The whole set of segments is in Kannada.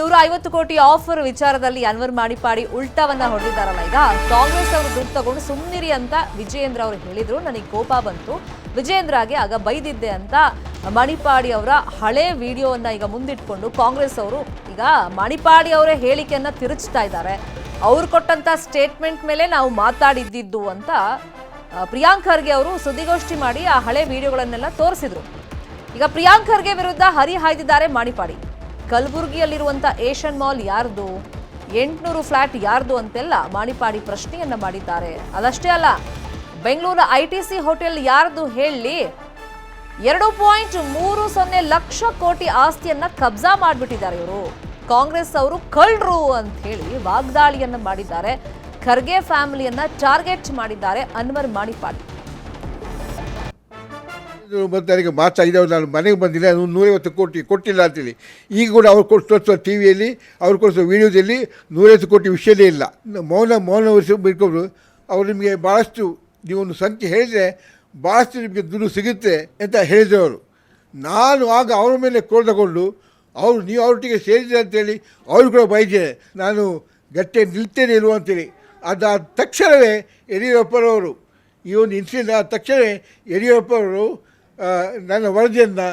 ನೂರ ಐವತ್ತು ಕೋಟಿ ಆಫರ್ ವಿಚಾರದಲ್ಲಿ ಅನ್ವರ್ ಮಾಡಿಪಾಡಿ ಉಲ್ಟಾವನ್ನ ಹೊಡೆದಿದ್ದಾರಲ್ಲ ಈಗ. ಕಾಂಗ್ರೆಸ್ ಅವರು ದುಡ್ಡು ತಗೊಂಡು ಸುಮ್ಮನಿರಿ ಅಂತ ವಿಜಯೇಂದ್ರ ಅವರು ಹೇಳಿದ್ರು. ನನಗೆ ಕೋಪ ಬಂತು. ವಿಜಯೇಂದ್ರಗೆ ಆಗ ಬೈದಿದ್ದೆ ಅಂತ ಮಣಿಪಾಡಿ ಅವರ ಹಳೆ ವಿಡಿಯೋವನ್ನ ಈಗ ಮುಂದಿಟ್ಕೊಂಡು ಕಾಂಗ್ರೆಸ್ ಅವರು ಈಗ ಮಣಿಪಾಡಿ ಅವರೇ ಹೇಳಿಕೆಯನ್ನ ತಿರುಚ್ತಾ ಇದ್ದಾರೆ. ಅವ್ರು ಕೊಟ್ಟಂತ ಸ್ಟೇಟ್ಮೆಂಟ್ ಮೇಲೆ ನಾವು ಮಾತಾಡಿದ್ದಿದ್ದು ಅಂತ ಪ್ರಿಯಾಂಕ್ ಖರ್ಗೆ ಅವರು ಸುದ್ದಿಗೋಷ್ಠಿ ಮಾಡಿ ಆ ಹಳೆ ವಿಡಿಯೋಗಳನ್ನೆಲ್ಲ ತೋರಿಸಿದ್ರು. ಈಗ ಪ್ರಿಯಾಂಕ್ ಖರ್ಗೆ ವಿರುದ್ಧ ಹರಿಹಾಯ್ದಿದ್ದಾರೆ ಮಾಣಿಪಾಡಿ. ಕಲಬುರಗಿಯಲ್ಲಿರುವಂತ ಏಷ್ಯನ್ ಮಾಲ್ ಯಾರ್ದು? ಎಂಟುನೂರು ಫ್ಲಾಟ್ ಯಾರ್ದು ಅಂತೆಲ್ಲ ಮಾಣಿಪಾಡಿ ಪ್ರಶ್ನೆಯನ್ನ ಮಾಡಿದ್ದಾರೆ. ಅದಷ್ಟೇ ಅಲ್ಲ, Bengaluru I T C hotel ಯಾರ್ದು ಹೇಳಿ? ಎರಡು ಪಾಯಿಂಟ್ ಮೂರು ಸೊನ್ನೆ ಲಕ್ಷ ಕೋಟಿ ಆಸ್ತಿಯನ್ನ ಕಬ್ಜಾ ಮಾಡಿಬಿಟ್ಟಿದ್ದಾರೆ ಇವರು. ಕಾಂಗ್ರೆಸ್ ಅವರು ಕಳ್ರು ಅಂತ ಹೇಳಿ ವಾಗ್ದಾಳಿಯನ್ನ ಮಾಡಿದ್ದಾರೆ. ಖರ್ಗೆ ಫ್ಯಾಮಿಲಿಯನ್ನ ಟಾರ್ಗೆಟ್ ಮಾಡಿದ್ದಾರೆ ಅನ್ವರ್ ಮಾಣಿಪಾಡಿ. ಇದು ಮಾರ್ಚ್ ಐದು ನಾನು ಮನೆಗೆ ಬಂದಿಲ್ಲ, ಅದು ನೂರೈವತ್ತು ಕೋಟಿ ಕೊಟ್ಟಿಲ್ಲ ಅಂತೇಳಿ. ಈಗ ಕೂಡ ಅವ್ರು ತೋರಿಸೋ ಟಿ ವಿಯಲ್ಲಿ, ಅವ್ರು ಕೊಡಿಸೋ ವಿಡಿಯೋದಲ್ಲಿ ನೂರೈವತ್ತು ಕೋಟಿ ವಿಷಯನೇ ಇಲ್ಲ. ಮೌನ ಮೌನ ವಹಿಸಿ ಬಿಟ್ಕೊಂಡು ಅವ್ರು ನಿಮಗೆ ಭಾಳಷ್ಟು ನೀವೊಂದು ಸಂಖ್ಯೆ ಹೇಳಿದರೆ ಭಾಳಷ್ಟು ನಿಮಗೆ ದುಡ್ಡು ಸಿಗುತ್ತೆ ಅಂತ ಹೇಳಿದವರು. ನಾನು ಆಗ ಅವ್ರ ಮೇಲೆ ಕೋಲ್ ತಗೊಂಡು ಅವರು ನೀವು ಅವ್ರೊಟ್ಟಿಗೆ ಸೇರಿದ್ರೆ ಅಂತೇಳಿ ಅವರು ಕೂಡ ಬೈದಿದ್ದಾರೆ. ನಾನು ಗಟ್ಟೆ ನಿಲ್ತೇನೆ ಇಲ್ವ ಅಂತೇಳಿ. ಅದಾದ ತಕ್ಷಣವೇ ಯಡಿಯೂರಪ್ಪನವರು, ಈ ಒಂದು ಇನ್ಸಿಡೆಂಟ್ ಆದ ತಕ್ಷಣವೇ ಯಡಿಯೂರಪ್ಪನವರು ನನ್ನ ವರದಿಯನ್ನು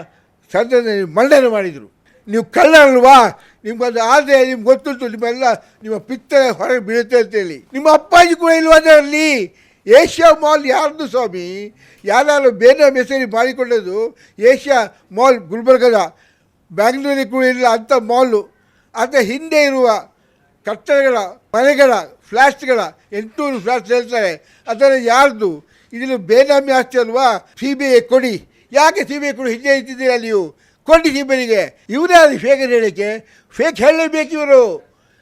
ಸದನ ಮಂಡನೆ ಮಾಡಿದರು. ನೀವು ಕಳ್ಳರಲ್ವಾ? ನಿಮ್ಗದು ಆದರೆ ನಿಮ್ಗೆ ಗೊತ್ತುಂಟು, ನಿಮ್ಮೆಲ್ಲ ನಿಮ್ಮ ಪಿತ್ತ ಹೊರಗೆ ಬೀಳುತ್ತೆ ಅಂತೇಳಿ ನಿಮ್ಮ ಅಪ್ಪಾಜಿ ಕೂಡ ಇಲ್ವಾ ಅದರಲ್ಲಿ? ಏಷ್ಯಾ ಮಾಲ್ ಯಾರ್ದು ಸ್ವಾಮಿ? ಯಾರು ಬೇರೆ ಹೆಸರಿ ಮಾಡಿಕೊಂಡದ್ದು ಏಷ್ಯಾ ಮಾಲ್ ಗುಲ್ಬರ್ಗದ? ಬ್ಯಾಂಗ್ಳೂರಿಗೆ ಕೂಡ ಇಲ್ಲ ಅಂಥ ಮಾಲು. ಅದರ ಹಿಂದೆ ಇರುವ ಕಟ್ಟಡಗಳ, ಮನೆಗಳ, ಫ್ಲಾಟ್ಸ್ಗಳ ಎಂಟುನೂರು ಫ್ಲ್ಯಾಟ್ಸ್ ಹೇಳ್ತಾರೆ. ಅದರ ಯಾರ್ದು? ಇದನ್ನು ಬೇನಾಮಿ ಆಸ್ತಿ ಅಲ್ವಾ? ಸಿ ಬಿ ಐ ಕೊಡಿ. ಯಾಕೆ ಸಿ ಬಿ ಐ ಕೊಡಿ ಹಿಂದೆ ಇಟ್ಟಿದ್ದೀರಾ ನೀವು ಕೊಡಿ ಸಿ ಬಿ ಐಗೆ ಇವರೇ ಅದು ಫೇಕ್ ಹೇಳಕ್ಕೆ ಫೇಕ್ ಹೇಳಲೇಬೇಕು ಇವರು.